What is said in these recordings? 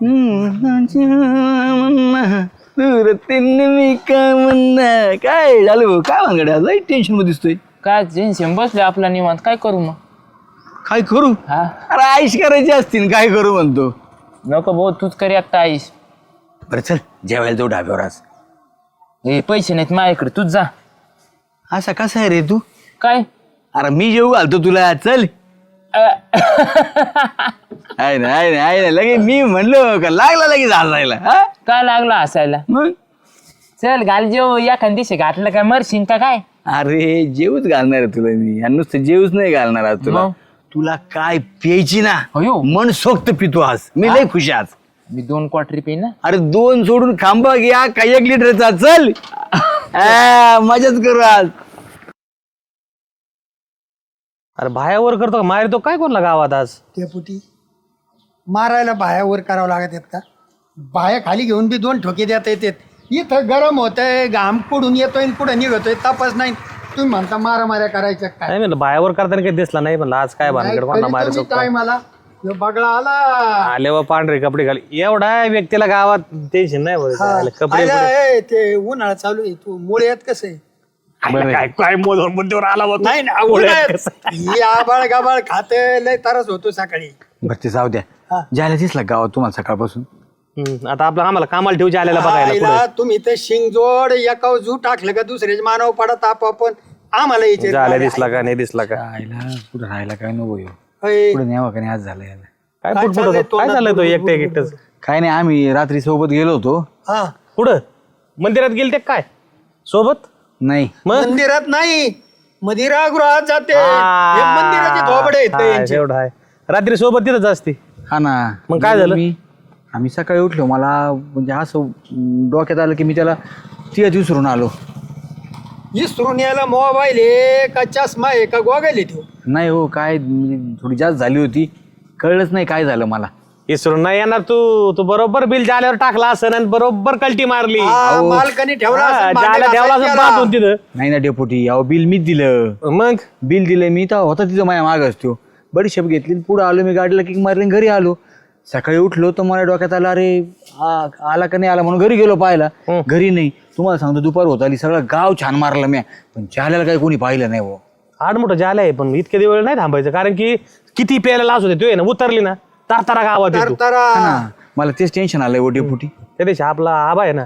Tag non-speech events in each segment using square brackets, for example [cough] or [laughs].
मी काय म्हणणं काय झालं काय भानगड लई टेन्शनमध्ये दिसतोय काय टेन्शन बसले आपला निवांत. काय करू मग? काय करू? हा? अरे आईश करायची असतील काय करू म्हणतो? नको भाऊ तूच कर एकटा आईस बरं चल. जेवायला जाऊ डाब्यावर आज. हे पैसे नाहीत माझ्याकडे. तूच जा. असा कसा आहे रे तू? काय? अरे मी जेवू घालतो तुला. चल. [laughs] आहे ना आहे ना आहे ना. लगे मी म्हणलो का लागला लगेच हसायला हा? काय लागला हसायला? मग? चल घाल जेव एखाद दिवशी घातलं काय मरशीन का काय? अरे जेवूच घालणार आहे तुला मी. आणि नुसतं जेवूच नाही घालणार आज तुला. मग? तुला काय प्यायची ना अयो. मन सोक्त पितो आज. मी लय खुश आहे आज. मी दोन क्वार्टर पे ना. अरे दोन सोडून खांबा घ्या काय एक लिटरचा. चल. [laughs] आ, मजाच करू आज. अरे बायावर करतो का? मारतो काय कोणला गावात आज? डेपुटी. मारायला बाया वर करावं लागत आहेत का? बाया खाली घेऊन बी दोन ठोके देता येतात इथं गरम होतंय घाम कुडून येतोय आणि कुठं निघतोय तपास नाही. तुम्ही म्हणता मारा माऱ्या करायच्या काय? नाही म्हणलं बायावर करताना काही दिसला नाही म्हणलं आज काय भानगड? कोणला मारतो काय मला ह्यो बगळा आला. आले व पांढरे कपडे घाल. एवढा व्यक्तीला गावात टेन्शन नाही बरं. आले कपडे ए, ते उन्हाळा चालू आहे. तू मुळे आहेत कसं आहे? काय काय मोदन बुद्धीवर आला बा तू. नाही ना? ही आबाळ गाबाळ खाते लय तरच होतो सकाळी. बरं ते जाऊ द्या. जायला दिसला गावात तुम्हाला सकाळपासून? हम्म, आता आपलं आम्हाला कामाला ठेवचे आलेला बघायला आईला पुढे. तुम्ही तर शिंगजोड एका जू टाकलं का दुसऱ्याच्या मानव पडत आपण आम्हाला यायचे झाल्या दिसला का नाही दिसला का? राहायला पुढे राहायला काय नको येऊ होय. न्यावा का नाही आज झालं याला. काय काय चाललंय होतं? काय तोंडात तो एकटे एकटच? काय नाही आम्ही रात्री सोबत गेलो होतो. हा. पुढं मंदिरात गेल ते काय? सोबत? नाही. मग? मंदिरात नाही. मदिरागृहात जाते. आ, हे मंदिराचे धोबडे आहेत हा, यांचे. एवढं आहे. रात्री सोबत तिथंच असते. हा ना. मग काय झालं? मी आम्ही सकाळी उठलो. मला म्हणजे असं अं, डोक्यात आलं की मी त्याला तिघ विसरून आलो. इसरून यायला मोबाईल आहे का चष्मा आहे का गोगल आहे तो नाही हो काय म्हणजे थोडी जास्त झाली होती. कळलंच नाही काय झालं मला. इसरून नाही येणार तू. तू बरोबर बिल जाल्यावर टाकला असं आणि बरोबर कल्टी मारली. हा, मालकाने ठेवला हा, असेल, ठेवला तिथं. नाही ना डेपोटी अहो बिल मीच दिलं. मग? बिल दिलं मी तर होता तिथं माझ्या मागच तो बडीशेप घेतली पुढं आलो मी गाडीला किक मारली आणि घरी आलो. सकाळी उठलो तर मला डोक्यात आलं अरे आ- आला का नाही आला म्हणून घरी गेलो पाहायला. घरी नाही. तुम्हाला सांगतो दुपार होत आली सगळं गाव छान मारलं मी पण चाल्याला काही कोणी पाहिलं नाही हो. आड मोठं जाले आहे पण इतके दिवस नाही थांबायचं. कारण की किती प्यायला लाच होते तो आहे ना उतरली ना. तारतारा गावात येतो. तरतरा. हा, मला तेच टेन्शन आलंय ओ डेपुटी त्या दिवशी आपला आबा आहे ना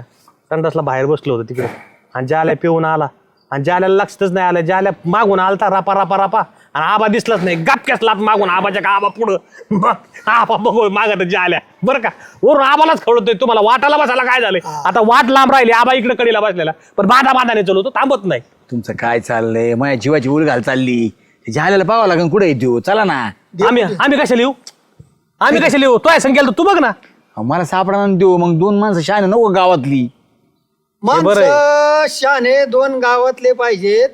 संडासला बाहेर बसलो होतो तिकडे. आणि जाल्या पिऊन आला आणि जाल्याला लक्षातच नाही आलं जाल्या मागून आलता रापा रापा रापा आणि आबा दिसलाच नाही. गपक्याच लात मागून आबाच्या का आबा पुढं. मग आबा बघू मागत जाल्या बरं का? वरून आबालाच खवडतोय तुम्हाला वाटाला बसायला काय झालंय? आता वाट लांब राहिली आबा इकडे कडीला बसलेला. पण बाधा बाधाने चलो तो थांबत नाही. तुमचं काय चाललंय? माझ्या जीवाची उल घाल चालली. झाल्याला पाहावं लागेल कुठे येतो चला ना. आम्ही आम्ही कशा लिहू आम्ही कशा लिहू तो आहे संख्याला तू बघ ना. मला सापडा देऊ. मग दोन माणसं शान नको गावातली? बरं माणसं शाने दोन गावातले पाहिजेत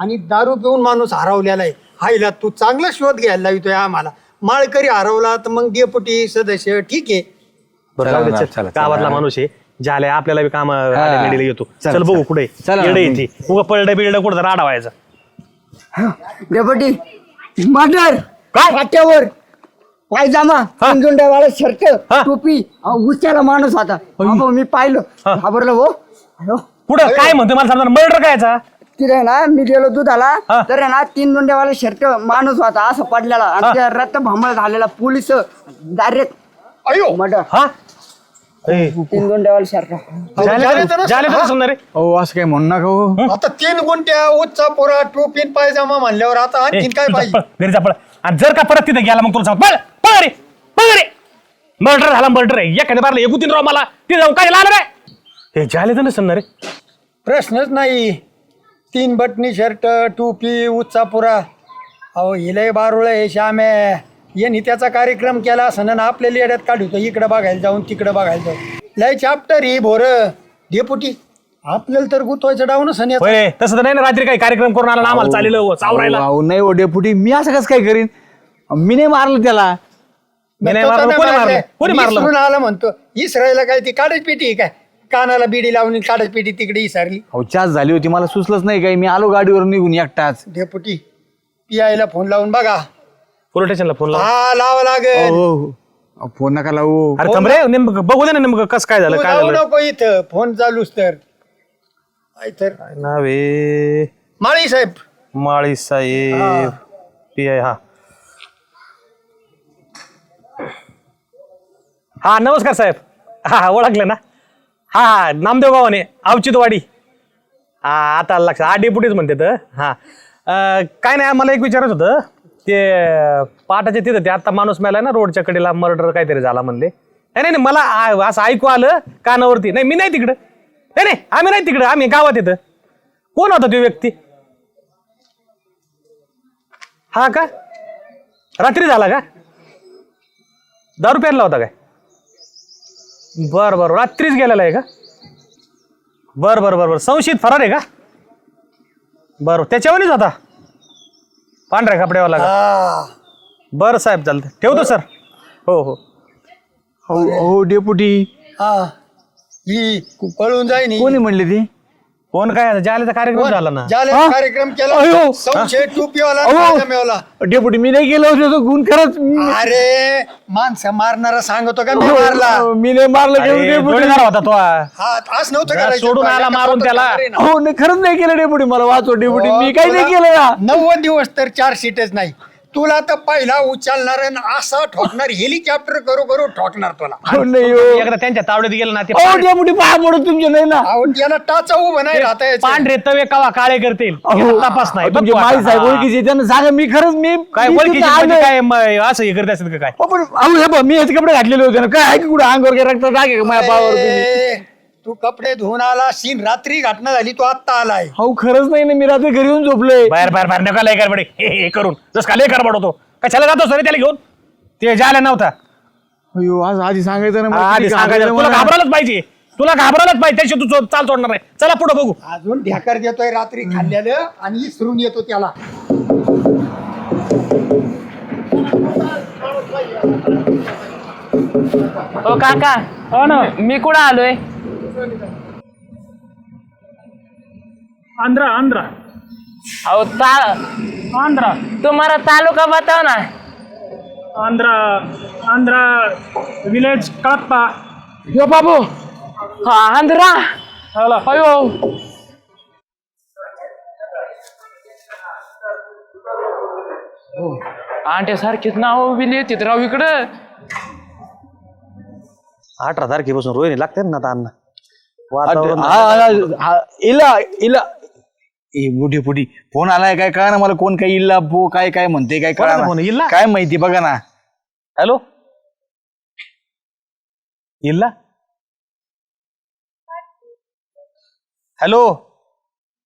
आणि दारू पिऊन माणूस हरवलेला आहे. हायला तू चांगला शोध घ्यायला लावतोय आम्हाला. माळकरी हरवला तर मग डेपुटी सदस्य ठीक आहे. बरं चला जाऊ दे, ना, चल. चला, चला. गावातला माणूस आहे. झाले आपल्याला बी काम येतो. चला, चल बघू चला. कुठे चला. ना, येडे मग. येते. उगा पळडं बिळडं कुठं राडा व्हायचा डेपुटी मर्डर. काय? फाट्यावर. पायजामा वाळा शर्ट हा. टोपी अहो, उच्याला माणूस होता. अहो, मी पाहिलं. घाबरलं हो. अहो, कुठं? काय म्हणतो मला समजा मर्डर कायचा तिथे ना मी गेलो दुधाला. हा. तर आहे ना तीन दोंड्यावाला शर्ट माणूस होता असं पडलेला. आणि त्या रक्त भांबळ झालेला पोलीस डायरेक्ट अयो मर्डर. हा? तीन दोंड्यावाला शर्ट. झाले तर झाले तर समजा रे अहो असं काय म्हणू नका हो. आता तीन गुंट्या उच्चा पोरा टोपीन पायजामा म्हणल्यावर आता ए, आणखीन काय पाहिजे? [laughs] घरी जा पळ आणि जर का परत तिथे गेला मग तुला सांग पळ पळ रे पळ रे. मर्डर झाला मर्डर आहे. एखाद्या बारला एकुतीन राव मला. तिथे जाऊन काय लागलं रे? हे झाले तर नसेल ना रे. प्रश्नच नाही. तीन बटनी शर्ट टोपी उच्चा पुरा अहो हिलय बारुळ हे श्यामे यांनी त्याचा कार्यक्रम केला असं ना आपल्या लेड्यात काढतो इकडं बघायला जाऊन तिकडं बघायला जाऊन. लय चाप्टर ही भोर. डेपुटी आपल्याला तर गुतवायचं डाऊन असं होय तसं तर नाही ना रात्री काही कार्यक्रम करून आला ना आम्हाला चालेल हो, चावरायला अहो, नाही ओ डेपुटी. मी असं कसं काय करीन? मी नाही मारलं त्याला. मी नाही मारलं कोणी मारलं? कोणी मारलं? इसरून आला म्हणतो इसरायला काय ती काढायची पेटी आहे काय? कानाला बिडी लावून काढायची पेटी तिकडे इसरली. अहो चाच झाली होती मला सुचलंच नाही काही. मी आलो गाडीवर निघून एकटाच. डेपुटी पियायला फोन लावून बघा. पोलीस स्टेशनला फोन लाव. हा लावा लागेल. हो अहो, फोन नका लावू. अरे थांब रे नेमकं बघू दे ना नेमकं कसं काय झालं तू काय जाऊ झालं. नको इथं फोन चालूच तर. काय तर. काय नाव माळी साहेब. माळी साहेब पी आय हा. हा नमस्कार साहेब. हा हा ओळखलं ना? हा हा नामदेव गावाने अवचितवाडी हा आता आलं लक्षात हा डेपुटीच म्हणते तर हा. अं, काय नाही मला एक विचारत होतं. ते पाटाच्या तिथं ते आता माणूस मेला ना रोडच्या कडेला मर्डर काहीतरी झाला म्हणले. नाही नाही नाही, मला आ- असं ऐकू आलं कानावरती. नाही मी नाही तिकडं. नाही नाही आम्ही नाही तिकडं आम्ही गावात येतं. कोण होता तो व्यक्ती? हा का? रात्री झाला का? दारू प्यायला होता काय? बर बर. रात्रीच गेलेला आहे का? बर बर बर बर. संशयित फरार आहे का? बर त्याच्यावरच होता? पांढऱ्या कपड्यावाला का हा. बरं साहेब चालतं ठेवतो सर. हो हो. हो हो डेपुटी. हा. ही पळून जाईनी कोणी म्हणले ती? कोण काय जालेचा कार्यक्रम झाला ना ज्याला हा? कार्यक्रम केला अयो. संशय टोपीवाला अहो. पाजामेवाला. डेपुटी मी नाही गेलो होतो तो गुण खरंच मी- अरे माणसं मारणारा सांगतो का मी मारला मी नाही मारलं अरे, जोडीदार होता तो हा. हा आज नव्हतं जरा करायचं. सोडून आला मारून त्याला. हो नाही खरंच नाही केलं डेपुटी मला वाचव डेपुटी हो, मी काही नाही केलं नव्वद दिवस तर चार सीटच नाही तुला तर पहिला उचलणार आणि असा ठोकणार हेलिकॉप्टर करू करू ठोकणार तुला हो नाही हो. एकदा त्यांच्या तावडीत गेलं ना ते हो पांढरे- डेपुटी पाय पडत तुमचे नाही ना अहो, याला टाचा उभं नाही राहता. पांढरे तवे कवा काळे करतील अहो, तपास नाही तुमचे बघ तू माई आता. साहेब हा. ओळखीचे त्यांना सांगा मी खरंच मी काय मी ओळखीचे म्हणजे आलोय. काय म- असं हे करत असेल का काय पण अहो हे बघ, मी याचे कपडे घातलेले होते ना काय आहे की कुठे अंगावर काय रक्त टाके का माझ्या ए, तू कपडे धुवून आला सीन रात्री घटना झाली तू आत्ता आलाय. हो खरंच नाही ना मी रात्री घरी येऊन झोपलोय. बाहेर बाहेर बाहेर नका लय गडबडे हे हे करून. जस का लय गडबड होतो. कशाला जातो सर त्याला घेऊन? ते जायला नव्हता. अयो आज आधी सांगायचं ना मला आधी किती सांगायचं. तुला मला. घाबरायलाच पाहिजे. तुला घाबरायलाच पाहिजे. त्याशी तू चो- चाल सोडणार नाही. चला पुढे बघू. अजून ढेकर देतोय रात्री खाल्लेलं आणि इसरून येतो त्याला. ओ काका. हो ना. मी कुठं आलोय? आंध्रा आंध्रा. अहो ता आंध्रा. तुम्हाला तालुका बताव ना. आंध्रा आंध्रा विलेज कळप्पा यो बाबू. हा आंध्रा. हॅलो अयो. आंटे सारखीच नाव बिली येतात राव इकडं. अठरा तारखेपासून रोहिणी लागते ना आता अण्णा. हा, वातावरण इला इला. ए बुढी फोन आलाय काय? कळा ना मला कोण काय इल्ला बो काय काय म्हणते काय कळा फोन? इल्ला? काय माहिती बघा ना. हेलो? इल्ला हेलो?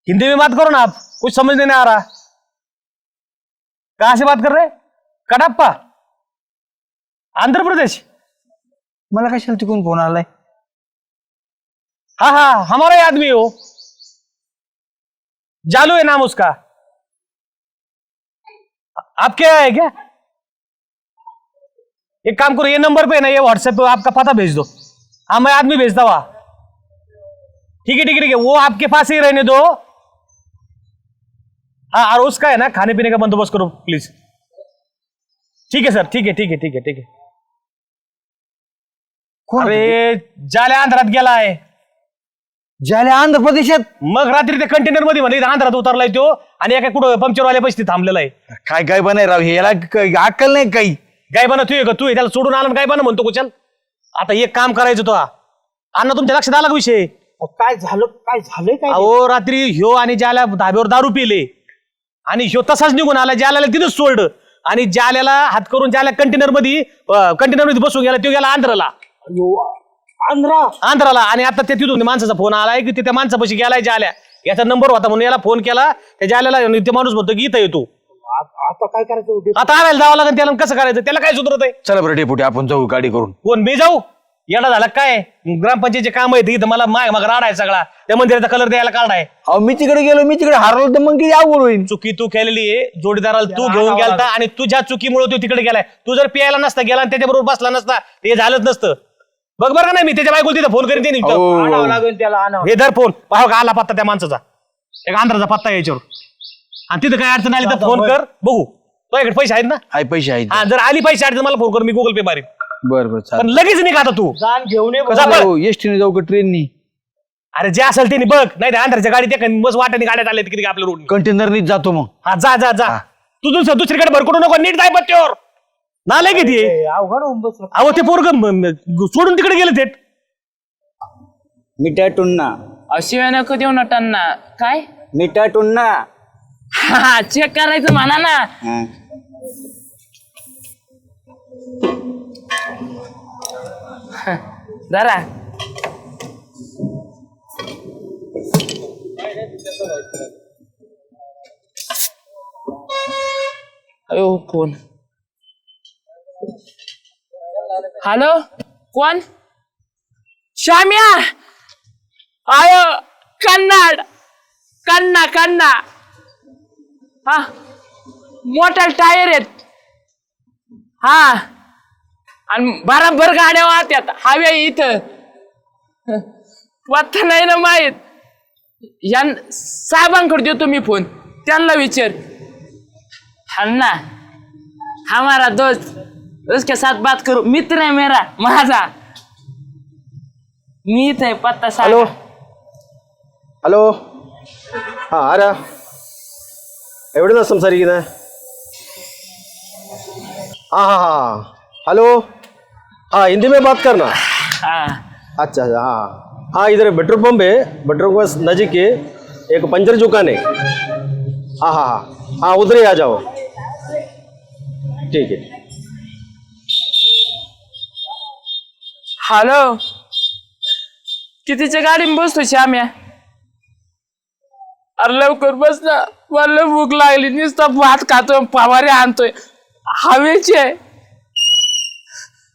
हिंदी में बात करो ना आप. कुछ समझ नहीं आ रहा कहाँ से बात कर रहे कड़प्पा. आंध्र प्रदेश. मला कशाला तिकडून फोन आलाय? हाँ हाँ हमारा ही आदमी हो जालू है नाम उसका। आप क्या है क्या? एक काम करो ये नंबर पे ना ये व्हाट्सएप पे आपका पता भेज दो। हाँ मैं आदमी भेजता हुआ ठीक है ठीक है ठीक है वो आपके पास ही रहने दो। हाँ और उसका है ना खाने पीने का बंदोबस्त करो प्लीज़ ठीक है सर ठीक है ठीक है ठीक है ठीक है। अरे जाल्या आंध्रात गेला आहे ज्याला आंध्र प्रदेशात मग रात्री ते कंटेनरमध्ये म्हणजे आंध्रात उतरलाय तो आणि एका कुठं पंक्चरवाल्या पैसे थांबलेला आहे काय काय बनाय राव हे याला क- अक्कल नाही काही. गाय बना तू का तू त्याला सोडून आला काय बना म्हणतो कुचल. आता एक काम करायचं तो अण्णा तुमच्या लक्षात आला का विषय? काय झालं काय झालंय काय अहो रात्री ह्यो आणि ज्याला धाब्यावर दारू पिले आणि ह्यो तसाच निघून आला ज्याला तिथंच सोडलं आणि ज्याला हात करून ज्याला कंटेनरमध्ये कंटेनरमध्ये बसून गेला तो गेला आंध्राला. आंध्रा. आंध्राला. आणि आता त्या तिथून माणसाचा फोन आलाय की ते त्या माणसापाशी गेलाय जाल्या. याचा नंबर होता म्हणून याला फोन केला. त्या जाल्याला ते माणूस म्हणतो की इथं येतो आता काय करायचं उद्या? आता आणायला जावं लागेल त्याला कसं करायचं? त्याला काय सुधरत आहे? चला बरं डेपुटी आपण जाऊ गाडी करून. कोण मी जाऊ? येडा झाला काय? ग्रामपंचायतीचे काम आहे इथं. मला माग मग राडाय सगळा. त्या मंदिराचा कलर द्यायला काढाय. अहो मी तिकडे गेलो मी तिकडे हरलो तर मग किती अवघड होईल? चुकी तू केलेली आहे. जोडीदाराला तू घेऊन गेलता आणि तुझ्या चुकीमुळे तू तिकडे गेलाय. तू जर पियायला नसता गेला आणि त्याच्याबरोबर बसला नसता ते झालंच नसतं. बघ बरं का नाही मी त्याच्या बायकोला तिथं फोन करीन. आणावं लागेल त्याला आणावं. हे धर फोन पाहा का आला पत्ता त्या माणसाचा. एक आंध्राचा पत्ता आहे याच्यावर. आणि तिथं काय अडचण आली तर फोन कर बघू. तुझ्याकडे पैसे आहेत ना? पैसे आहेत. हा जर आली पैसे अडचण मला फोन कर मी गुगल पे मारीन. बर बर पण लगेच निघ आता तू. जाण घेऊन ये. हो, एसटीने जाऊ का ट्रेननी अरे जे असेल ते नी बघ. नाही तर अंधारच्या गाडीत एखादी बस वाटाने गाड्यात आले किती आपल्या रोड कंटेनरनीच जातो मग. हा जा जा जा. तू दुसऱ्या दुसरीकडे भरकडू नको नीट जाय पत्त्यावर. नाले किती ए, अवघड होऊन बसलं. अहो ते पोरग सोडून तिकडे गेले थेट. मिठा टुन्ना अशी नको देऊ नटांना. काय? मिठा टुन्ना हा चेक करायचं म्हणा ना. जरा. अयो कोण हॅलो? कोण? श्याम्या आयो कन्नाड! कन्ना कन्ना! हा मोठा टायर आहेत. हा. आणि बराबर गाड्या वाहत्यात. हव्या इथं. वाटत नाही ना माहीत. यां साहेबांकडे देतो मी फोन. त्यांना विचार. हा ना हमारा दोस्त उसके साथ बात करू। मित्र है मेरा माझा मी इथं आहे पत्ता सांग। हॅलो। हॅलो। हाँ आ रहा। एवढे ना संसारी की ना हाँ हाँ हाँ हेलो। हाँ हिंदी में बात करना। हा। अच्छा अच्छा हाँ। हाँ इधर पेट्रोल पंप है पेट्रोल पंप के नज़दीक है एक पंचर दुकान है। हाँ हाँ हाँ। हाँ उधर ही आ जाओ। ठीक है। हॅलो कितीच्या गाडीत बसतो श्याम्या? अरे लवकर बस ना. मला भूक लागली. नुसता भात खातोय फवारे आणतोय. हवेची आहे.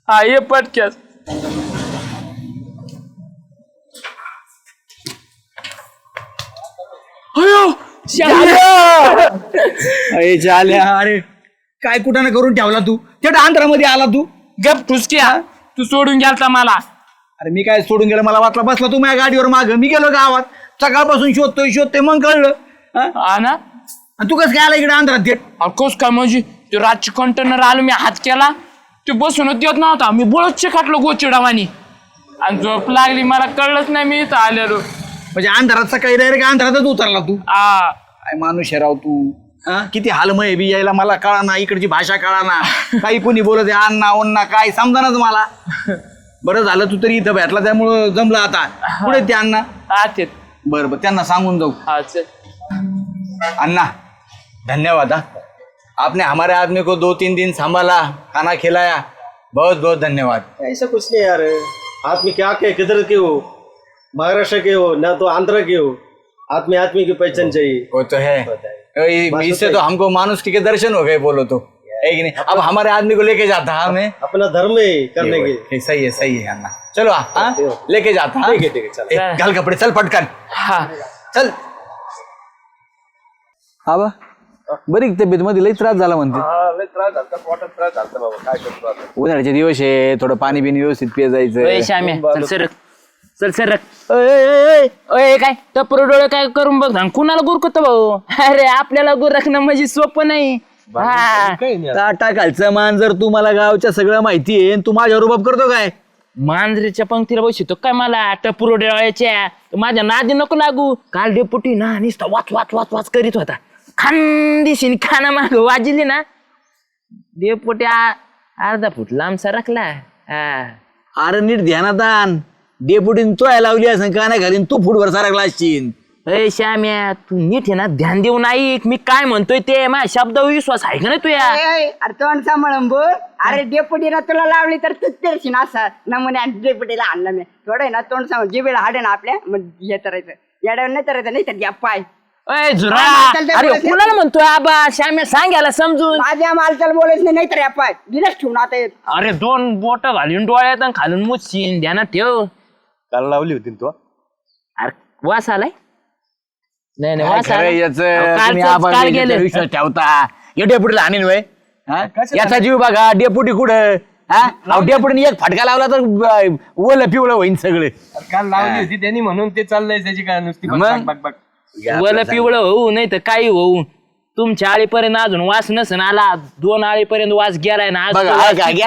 हा ये पटक्यात. अयो [laughs] अरे झाल्या. अरे काय कुठं ना करून ठेवला तू? त्या आंध्रामध्ये आला तू? गप ठुसक्या तू सोडून गेलता मला. अरे मी काय सोडून गेलं? मला वाटलं बसला तू माझ्या गाडीवर माग. मी गेलो गावात. सकाळपासून शोधतोय शोधतोय मग कळलं हा? हा ना? आणि तू कसं काय आला इकडे आंध्रात? थेट अरे कस काय म्हणजे? ते रातची कंटेनर आलो मी हात केला. ते बसूनच देत नव्हता. मी बळच चिकाटलो गोचिडावानी. आणि झोप लागली मला कळलंच नाही मी इथं आलेलो. म्हणजे अंधारात सकाळी डायरेक्ट अंधारातच उतरला तू? आ काय माणूस आहे राव तू? किती हालमय बी यायला मला कळा ना इकडची भाषा कळा ना काही कोणी बोलत आहे अण्णा ओन्ना काय? समजानाच मला. बरं झालं तू तरी इथं भेटला त्यामुळं जमलं आता. पुढे ते अण्णा? आत येत बरं बरं त्यांना सांगून जाऊ. अन्ना धन्यवाद हाँ. आपने हमारे आदमी को दो तीन दिन संभाला खाना खिलाया. बहुत बहुत धन्यवाद. ऐसा कुछ नहीं यार। आदमी क्या के किधर के हो? महाराष्ट्र के हो ना तो आंध्र के हो। आदमी आदमी की पहचान चाहिए। वो तो है। इससे तो हमको मानुष के दर्शन हो गए बोलो तो। है कि नहीं अब हमारे आदमी को लेके जाता हमें। अपना धर्म है करने के। ये सही है सही है अन्ना। चलो हाँ लेके जाता हाँ? ठीक है, ठीक है, चलो। घाल कपड़े चल पटकन। हा। चल। हा बा बरी तब्येत मध्ये लई त्रास झाला म्हणते. उन्हाळ्याचे दिवस आहे थोडं पाणी बिनी व्यवस्थित पिय जायचं श्याम्या चल सरक चल सरक ओय काय? टपर डोळे काय करून बघ ना कुणाला गुरकत भाऊ? अरे आपल्याला गुरकणं म्हणजे सोपं नाही. हा. टाटा खालचं मान जर तू मला गावच्या सगळं माहिती आहे आणि तू माझ्या रुबाब करतो काय? मांजरीच्या पंक्तीला बसतो काय मला? टपुरो डोळ्याच्या. माझ्या नादी नको लागू. काल डेपुटी ना नुसता वाच वाच वाच वाच करीत होता. खानदिशीने खाना माग वाजली ना. डेपुटी आ- अर्धा फूट लांब सरकला हा. अरे नीट ध्यानात आण. डेपुटीन तो लावली असं का नाही घालीन तू फुटवर सारखला असशील अय श्याम्या तू नीट आहे ना ध्यान देऊन ऐक मी काय म्हणतोय ते माझ्या शब्दावर विश्वास आहे का नाही तुया? अरे तोंड सांभाळून बोल अरे डेपुटीला तुला लावली तर तूच तेरशील असा नमुने आणि डेपुटीला आणला मी. थोडं आहे ना तोंड सांभाळ. जिबेला हाडे ना आपल्या मग हे करायचं येड्यावर नाही करायचं नाही तर घ्या पाय. अय हा, चल ते अरे. कुणाला म्हणतोय आबा? श्याम्या सांगायला समजून. माझ्या मालचाल बोलायचं नाही तर या पाय. दिलंच ठेवून आता अरे दोन बोट घालून डोळ्यात आणि खालून मुच्छीन ध्यानात ठेव. काल लावली होती ना तू अरे वास आलाय? नाही नाही वास आलाय? अहो, कालचं- काल गेले. विश्वास ठेवता. या डेपुटीला आणीन वय हा? याचा जीव बघा डेपुटी कुठं? हा? डेपुटीने एक फटका लावला तर ब- ओलं पिवळं होईन सगळं. काल लावली होती त्यांनी म्हणून ते चाललंय त्याची काय नुसती मग? बघ बघ वल पिवळं होऊ नाही तर काही होऊ. तुमच्या आळीपर्यंत अजून वास नसन आला. दोन आळीपर्यंत वास गेलाय ना. आज बघा हा वास तिथपर्यंत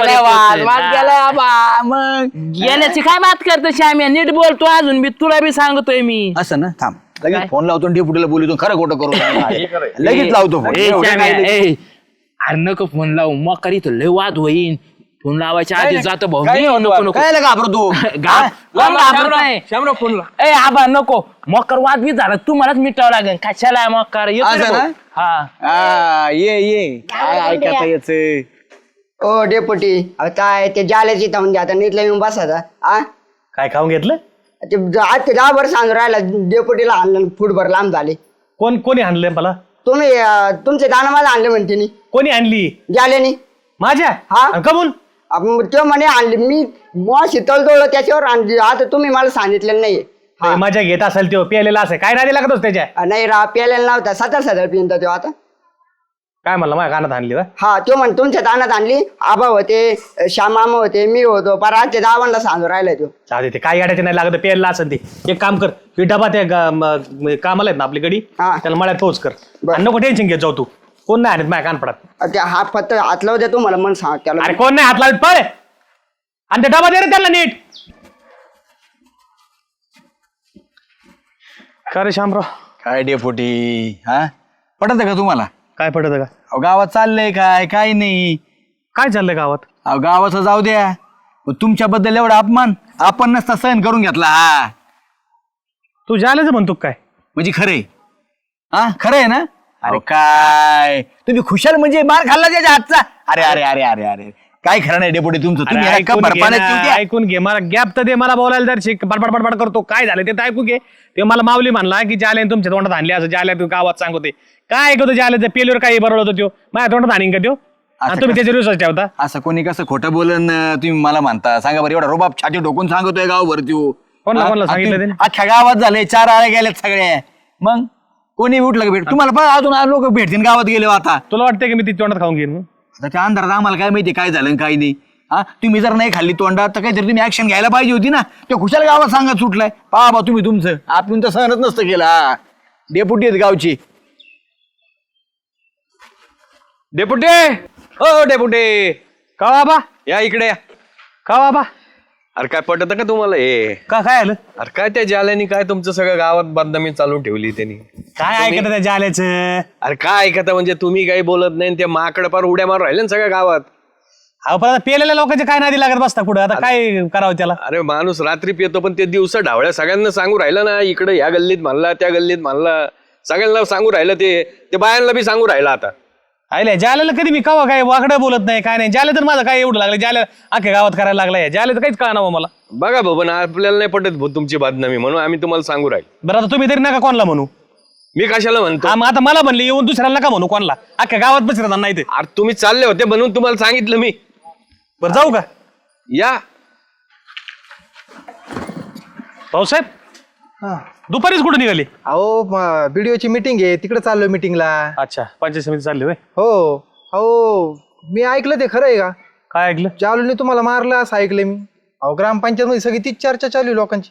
गेलाय हा. मग. गेल्याची काय बात करतो श्याम्या नीट बोलतो अजून मी तुला बी सांगतोय मी. असं ना थांब? लगेच फोन लावतो डेपुटीला बोलतो खरं खोटं करू [laughs] लगेच लावतो फोन. ए, एवढं श्याम्या, काय लगेच. ए, अरे नको फोन लावू मग करी तो लय वाद होईन. फोन लावायच्या आधी जातो भाऊ. काय नको नको. काय लगा घाबरतो [laughs] गा- कोण घाबरत नाही. श्यामराव फोनला ए आबा नको. मकर वाद बी झाला तुम्हालाच मिटावं लागेल. कशाला मकर? येतो रे असं भाऊ. हा. हा ये ये. काय ऐकता याच? ओ डेपुटी. अहो काय ते जाल्याची तर म्हणजे आता नीटला येऊन बसायचा आ? काय खाऊन घेतलं? ते ज- आज ते दहा वर्ष सांगून राहिला डेपुटीला आणलं फुटभर लांब झाले. कोण कोणी आणलं मला? तुम्ही अं, तुमचे दाना मला आणले म्हणते नी कोणी आणली जाल्यानी माझ्या? हा? आणि कमून? आपण तो म्हणे आणली मी मग शीतल त्याच्यावर आणली आता तुम्ही मला सांगितलेलं नाही ते मजा घेत असेल तो प्यायलेला असेल. काय नादी लागत होत त्याच्या? नाही रा प्यायला नव्हता. सतर सतर पिंत तो आता. काय म्हणलं माझ्या कानात आणली बा हा तो म्हण तुमच्या दानात आणली? आबा होते श्यामामा होते मी होतो. पर आज ते दावांना सांगून राहिलाय तो. जाऊ दे ते काय गाड्याचे नाही लागत प्यायला असेल ते. एक काम कर हे डबा त्या गा- म- म- कामाला आहेत ना आपली गडी हा. त्याला मळ्यात पोच कर. बर. आणि नको टेन्शन घेत जाऊ तू. कोण नाही आणत माझ्या कानपडात. ते हात फक्त हात लावू द्या तुम्हाला मन सांग त्याला अरे कोण नाही हात लावत पळ! आणि ते डबा दे रे त्याला नीट. का रे शामराव काय डेपुटी हा? पटत का तुम्हाला? काय पडत का? अहो, गावात चाललंय काय? काय नाही. काय चाललंय गावात? अहो गावाचं जाऊ द्या. पण तुमच्याबद्दल एवढा अपमान आपण नसता सहन करून घेतला हा. तू जायलाच म्हणतो काय? म्हणजे खरंय. हा? खरंय ना? अरे काय? तुम्ही खुशाल म्हणजे मार खाल्ला त्याच्या हातचा? अरे अरे अरे अरे अरे. काय खरं नाही डेपुटी तुमचं? अरे तुम्ही ऐकून घे ना. ऐकून मला गॅप तर दे मला बोलायला तर शिक बडबड बडबड करतो. काय झालं ते तर ऐकू घे. ते मला माऊली म्हणला की जाले तुमच्या तोंडात आणले असं. जाल्या तू गावात सांगते. काय ऐकतो जाल्याचं पेलीवर काही बरोबर होतो त्यो. माझ्या तोंडात आणीन का त्यो? आणि तुम्ही त्याच्या विश्वास ठेवता. असं कोणी कसं खोटं बोलन तुम्ही मला म्हणता. सांगा बरं एवढा रोबाब छाती डोकून सांगतोय गावभर त्यो. कोणाला-? कोणाला सांगितलं तुम्ही-? अख्ख्या गावात झाले चार आळे गेल्यात सगळ्या मग? कोणी उठलं का भेट? तुम्हाला पण अजून लोक भेटतील गावात गेले आता. तुला वाटतं की मी ती तोंडात खाऊन घेईन आता त्या अंधारात आम्हाला काय माहिती काय झालं आणि काय नाही. हा? तुम्ही जर नाही खाल्ली तोंडात तर काहीतरी तुम्ही ऍक्शन घ्यायला पाहिजे होती ना. ते खुशाल गावात सांगत सुटलाय. पहा बा तुम्ही तुमचं. आपण तर सहनच नसतं केलं हा. डेपुटी आहेत गावची. डेपुटे? हो डेपुटे. का बाबा या इकडे या. का बाबा अरे काय पटत का तुम्हाला? हे का काय आलं? अरे काय त्या जाल्यानी काय तुमचं सगळं गावात बदनामी चालून ठेवली त्यांनी? काय ऐकत त्या जाल्याचं? अरे काय ऐकता म्हणजे तुम्ही काही बोलत नाही आणि ते माकड पार उड्या मारून राहिले ना सगळ्या गावात? अहो पण आता पेलेल्या लोकांचे काय नादी लागत बसता कुठं आता काय करावं त्याला? अरे माणूस रात्री पितो पण ते दिवस ढावळ्या सगळ्यांना सांगू राहिलं ना इकडे या गल्लीत म्हणला त्या गल्लीत म्हणला. सगळ्यांना सांगू राहिलं ते. ते बायांना बी सांगू राहिलं आता. आयले जाल्याला कधी मी कवा काय वाकडं बोलत नाही काय नाही. जाले तर माझं काय एवढं लागलं? जाल्या अख्ख्या गावात करायला लागलाय. जाले तर काहीच कळणार मला. बघा पण आपल्याला नाही पटत भाऊ तुमची बदनामी म्हणून. आम्ही तुम्हाला सांगू राहील. बरं आता तुम्ही तरी नका कोणाला म्हणू. मी कशाला म्हणतो? हा, मग आता मला म्हणले येऊन दुसऱ्याला नका म्हणू कोणाला. अख्ख्या गावात बसत नाही ते. अरे तुम्ही चालले होते म्हणून तुम्हाला सांगितलं मी. बरं जाऊ का? या. भाऊसाहेब दुपारीच कुठे निघाली? अहो व्हिडिओची मीटिंग आहे. तिकडे चाललोय मीटिंगला अच्छा पंचायत समिती चालली होय? हो. अहो मी ऐकलं ते खरं आहे का? काय ऐकलं? जालूने तुम्हाला मारलं असं ऐकलं मी. अहो ग्रामपंचायत मध्ये सगळी तीच चर्चा चालू आहे लोकांची.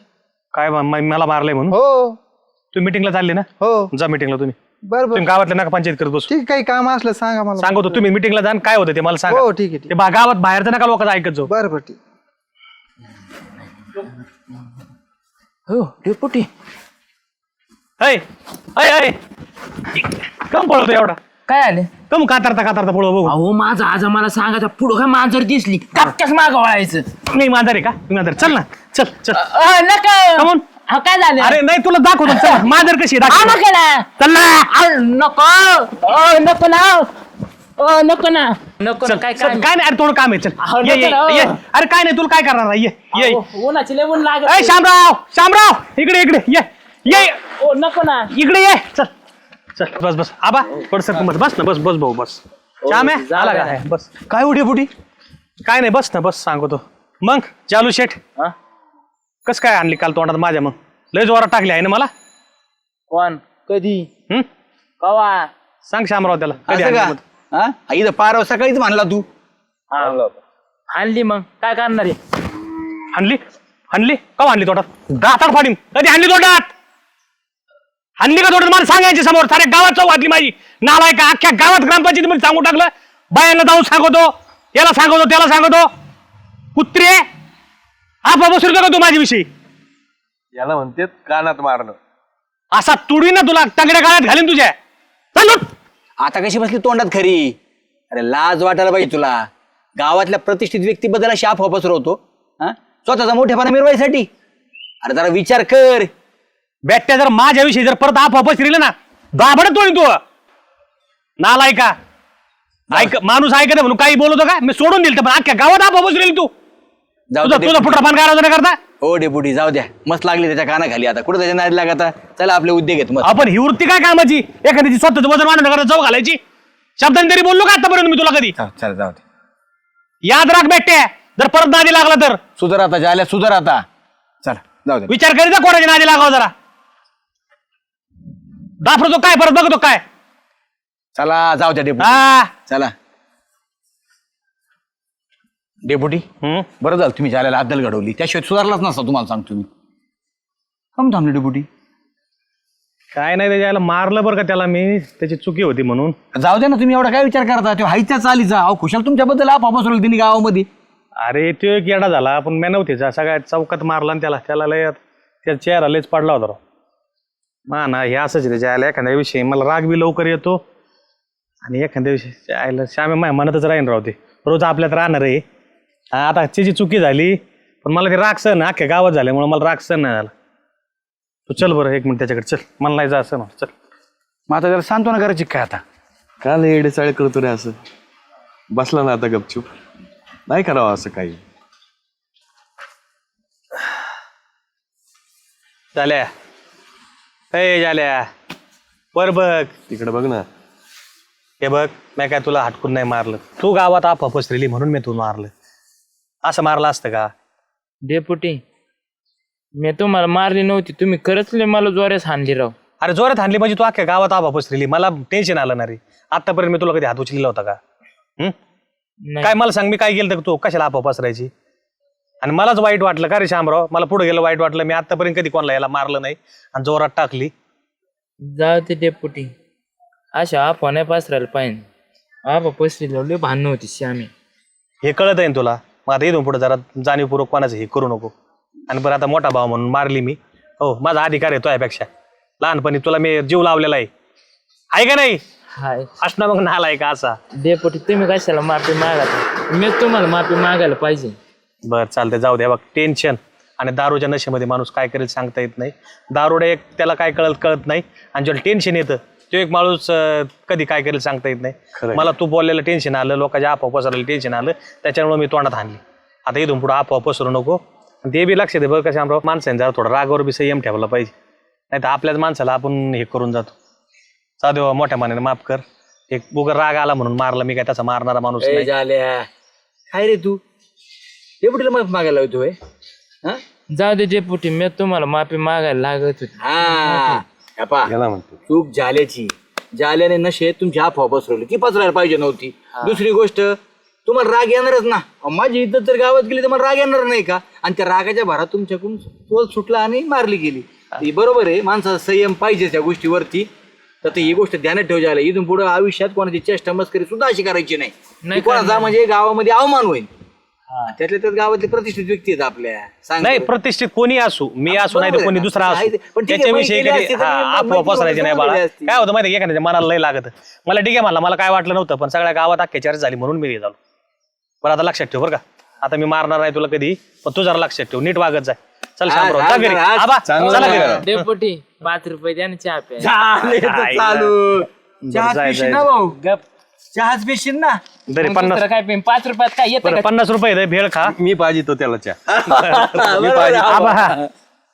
काय म- म- मला मारलंय म्हणून? हो. तुम्ही मिटिंगला चालले ना? हो. जा मिटिंगला तुम्ही. बरं तुम्ही बरं गावातल्या नका पंचायत करत बसू. ठीक काही काम असलं सांगा मला. सांगतो तुम्ही मिटिंगला जा आणि काय होतं ते मला सांगा. हो ठीक आहे ठीक ते बा- गावात बाहेरचं नका लोकांचं ऐकत जाऊ. बरं बरं ठीक. हो डेपुटी ऐ ऐ ऐ. कम पळतो एवढा. काय आले? कम कातरता कातरता पळव बघू. अहो माझा आज मला सांगायचा पुढं काय मांजर दिसली? कपक्याच माग वळायचं. नाही माझा रे का? मी माझा चल ना. चल चल. अ, नका. Come on. हा, काय झालं? अरे नाही तुला दाखवतो. चल मादर कशी आहे, दाखव. नका ना चल ना. अ, नको. अ, नको ना. अ, नको ना. नको ना चल, काय चल, काय काय नाही अरे थोडं काम आहे अहो, चल ये ये ना, ये. अहो. अरे काय नाही तुला काय करणार आहे? ये ये. अहो, उन्हाची लागत शामराव शामराव इकडे इकडे ये ये. ओ, नको ना. इकडे ये. चल चल बस बस. आबा थोडं सर बस बस ना बस बस भाऊ बस. श्याम आहे? आला का? बस. काय उठे पुटी काय नाही बस ना बस सांगतो. मग चालू शेठ. हा? कस काय आणली काल तोंडात माझ्या मग? लय जोरात टाकली आहे ना मला? कोण? कधी? हम्म? कवा? सांग शामराव त्याला कधी असं आणली का? मग? हा? इथं पार सकाळीच म्हणला तू. आणली मग. काय करणार आहे? हाणली हाणली का हाणली तोंडात? दातात फाडीन. कधी हाणली तोंडात? हल्ली का थोडं मला सांगायचे समोर. साऱ्या गावात चौक घातली माझी. नालाय का? अख्ख्या गावात ग्रामपंचायतीमध्ये सांगून टाकलं. बायांना जाऊन सांगतो. याला सांगतो त्याला सांगतो. कुत्रे आपा बसू का तू माझ्याविषयी. याला म्हणते कानात मारणं. असा तुडी ना तुला तगड्या काळात घालीन तुझ्या. चल उठ. आता कशी बसली तोंडात खरी? अरे लाज वाटायला पाहिजे तुला. गावातल्या प्रतिष्ठित व्यक्तीबद्दल अशी अफवा पसरवतो. हा? स्वतःचा मोठेपणा मिरवायसाठी अरे जरा विचार कर. बेट्या जर माझ्याविषयी जर परत आप बसरिलं ना दाबड तोडी तू. नालाय का ऐक माणूस ऐकत म्हणून काही बोलतो का? मी सोडून दिल पण अख्ख्या गावात आप बसरेल तू. जाऊ तुझा दे तुझा पान काय करता हो डेपुटी जाऊ द्या. मस्त लागली त्याच्या कानाखाली आता. कुठं त्याच्या नादी लागता? चला आपले उद्योग आहेत आपण ही वृत्ती काय कामाची? एखाद्याची स्वतःच वजन वाढवणं करता जाऊ घालायची? शब्दांनी तरी बोललो का आतापर्यंत मी तुला कधी? चला जाऊ दे. याद राख बेट्या जर परत नादी लागला तर. सुधर आता झाल्या सुधर आता. चला जाऊ दे. विचार करीत जा कोणाच्या नादी लागाव जरा. दाफरतो काय परत बघतो काय? चला जाऊ द्या डेपुटी हा. चला. डेपुटी. बरं झालं तुम्ही जायला अद्दल घडवली त्याशिवाय सुधारलाच नसता तुम्हाला सांगतो मी. कम थांबले डेपुटी. काय नाही त्याच्याला मारलं बरं का त्याला मी त्याची चुकी होती म्हणून. जाऊ द्या ना तुम्ही एवढा काय विचार करता? तो हायच्या चालीचा अहो खुशाल तुमच्याबद्दल आप पसरवली तिने गावामध्ये. अरे तो एक येडा झाला पण मी नव्हते सगळ्या चौकात मारला आणि त्याला त्याला लय त्या चेहरा लयच पडला होता राव. मा ना हे असंच त्याच्या आयला एखाद्या विषयी मला राग बी लवकर येतो. आणि एखाद्या विषयी आयला श्यामे माय म्हणतच राहीन राव ते. रोज आपल्यात राहणार आहे. हा, आता त्याची चुकी झाली पण मला ते राग सण अख्ख्या गावात झाल्यामुळे मला राग सण नाही झाला. तू चल बरं एक मिनिट त्याच्याकडे चल. मला नाही जा असं ना चल. मग आता जरा सांत्वना करायची काय आता? काल येडे चाळे करतो रे असं? बसला ना आता गपचूप. नाही करावं असं काही. झाल्या ए झाल्या वर बघ. तिकडे बघ ना. हे बघ मी काय तुला हटकून नाही मारलं. तू गावात आपा पसरली म्हणून मी तुला मारलं. असं मारलं असतं का? डेपुटी मी तुम्हाला मारली नव्हती. तुम्ही खरंच लय मला जोऱ्यास हाणली राव. अरे जोरात हाणली म्हणजे तू अख्ख्या गावात आबा पसरली. मला टेन्शन आलं ना रे. आतापर्यंत मी तुला कधी हात उचलला होता का? हं? नाही. काय मला सांग मी काय केलं तर तू? कशाला आपा पसरायची? आणि मलाच वाईट वाटलं का रे शामराव? मला पुढे गेलं वाईट वाटलं. मी आतापर्यंत कधी कोणाला याला मारलं नाही आणि जोरात टाकली. जाऊ ते डेपुटी अशा आपा नाही पसरायला पाहिजे. आपा पसरी लय भांडण होती श्यामी. हे कळत आहे तुला? मग आता इथून पुढे जरा जाणीवपूर्वक कोणाचं हे करू नको. आणि बरं आता मोठा भाव म्हणून मारली मी. हो माझा अधिकार आहे तो यापेक्षा लहानपणी तुला मी जीव लावलेला आहे. आहे का नाही? हाय. असणं मग नालाय का असा? डेपुटी तुम्ही कशाला माफी मागा मी तुम्हाला माफी मागायला पाहिजे. बर चालतंय. जाऊ द्या बघ टेन्शन आणि दारूच्या नशेमध्ये माणूस काय करेल सांगता येत नाही. दारुडे एक त्याला काय कळत कळत नाही. आणि जेव्हा टेन्शन येतं तो एक माणूस अं, कधी काय करेल सांगता येत नाही. मला तू बोललेलं टेन्शन आलं लोकांच्या आपोआप पसरलेलं टेन्शन आलं त्याच्यामुळे मी तोंडात आणली आता इथून पुढे आपोआप पसरू नको. आणि ते बी लक्ष दे बरं कशा आमराव माणसाने जरा थोडा रागावर बी संयम ठेवला पाहिजे. नाही तर आपल्याच माणसाला आपण हे करून जातो. जाऊ दे मोठ्या मानाने माफ कर. एक उगा राग आला म्हणून मारला मी काय तसा मारणारा माणूस ए, नाही. झाल्या काय रे तू? डेपुटीला मग मागायला होतोय हा? जाऊ दे डेपुटी मी तुम्हाला माफी मागायला लागत होती. हा. याला म्हणतो. चूक झाल्याची. झाल्याने नशे तुमची अफवा पसरवली. ती पसरायला पाहिजे नव्हती. दुसरी गोष्ट तुम्हाला राग येणारच ना. अहो, माझी इज्जत जर गावात गेली तर मला राग येणार नाही का? आणि त्या रागाच्या भरात तुमच्याकडून तोल सुटला आणि मारली गेली. ती बरोबर आहे. माणसाचा संयम पाहिजे त्या गोष्टीवरती. तर ते ही गोष्ट ध्यानात ठेव जायला. इथून पुढे आयुष्यात कोणाची चेष्टा मस्करी सुद्धा अशी करायची नाही. नाही ती कोणाचा म्हणजे गावामध्ये अवमान होईल. त्यातल्या त्यात गावातले प्रतिष्ठित व्यक्ती आहेत आपल्या. सांग नाही बरं. प्रतिष्ठित कोणी असू मी असू नाही तर बरोबर कोणी आहे ना. दुसरा आहे असू. ते. पण ठीक आहे, त्याच्याविषयी माहिती कधी असती तर हा, मी अफवा माहिती पसरायची नाही बाळा. असती. काय होतं माहिती एखाद्या मनाला लय लागत. मला ठीक आहे म्हणला मला काय वाटलं नव्हतं पण सगळ्या गावात अख्ख्या चर्चा झाली म्हणून मी हे झालो बरं आता लक्षात ठेव बरं का. आता मी मारणार नाही तुला कधी पण तू जरा लक्षात ठेव नीट वागत जाय चल शामराव घरी. आबा चांगलं डेपुटी पाच रुपये द्या ना चहा प्या. झाले तर काय चालू. जाय, पेशील जाय. ना भाऊ. गप. चहाच पेशील ना? तरी मग पन्नास दुसरं काय पेन? पाच रुपयात काय येतं बरं का? पन्नास रुपये दे, भेळ खा. मी पाहिजे तो त्याला चहा. [laughs] आबा.